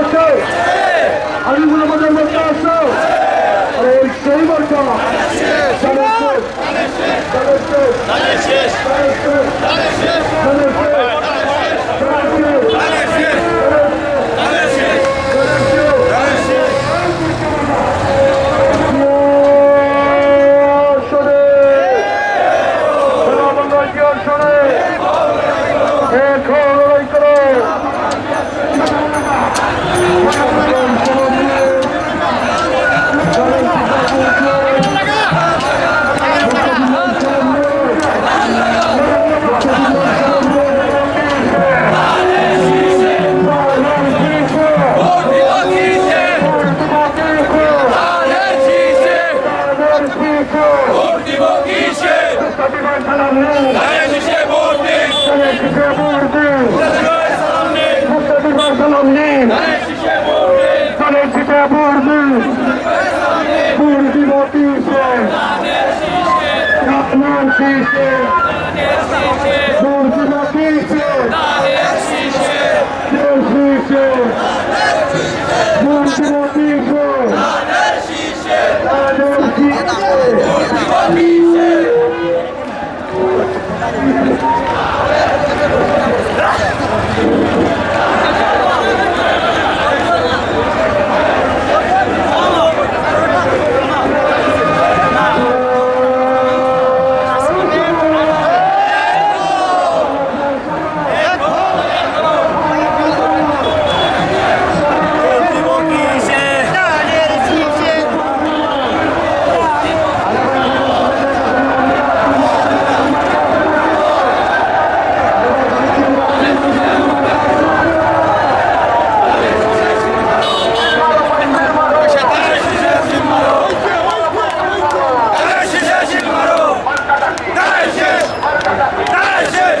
আসো। আলিমুল আমাদের মধ্যে আসো। আর ওই সেই মর্যাদা Thank you. শেষ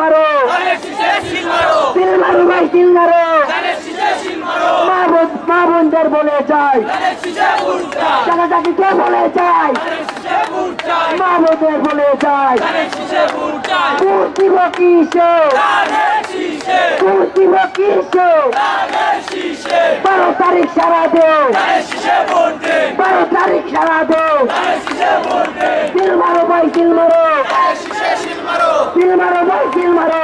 মারো। দিল মারো। ভাই দিল মারো। মা বোন মা বোনদের বলে যাই চাচাটাকে কে বলে যাই মা বোনদের বলে যাই মূর্তি কিসে মূর্তি কিসে বারো তারিখ সারা দিন বারো তারিখ সারা দিন দিল মারো ভাই দিল মারো। দিল মারো ভাই দিল মারো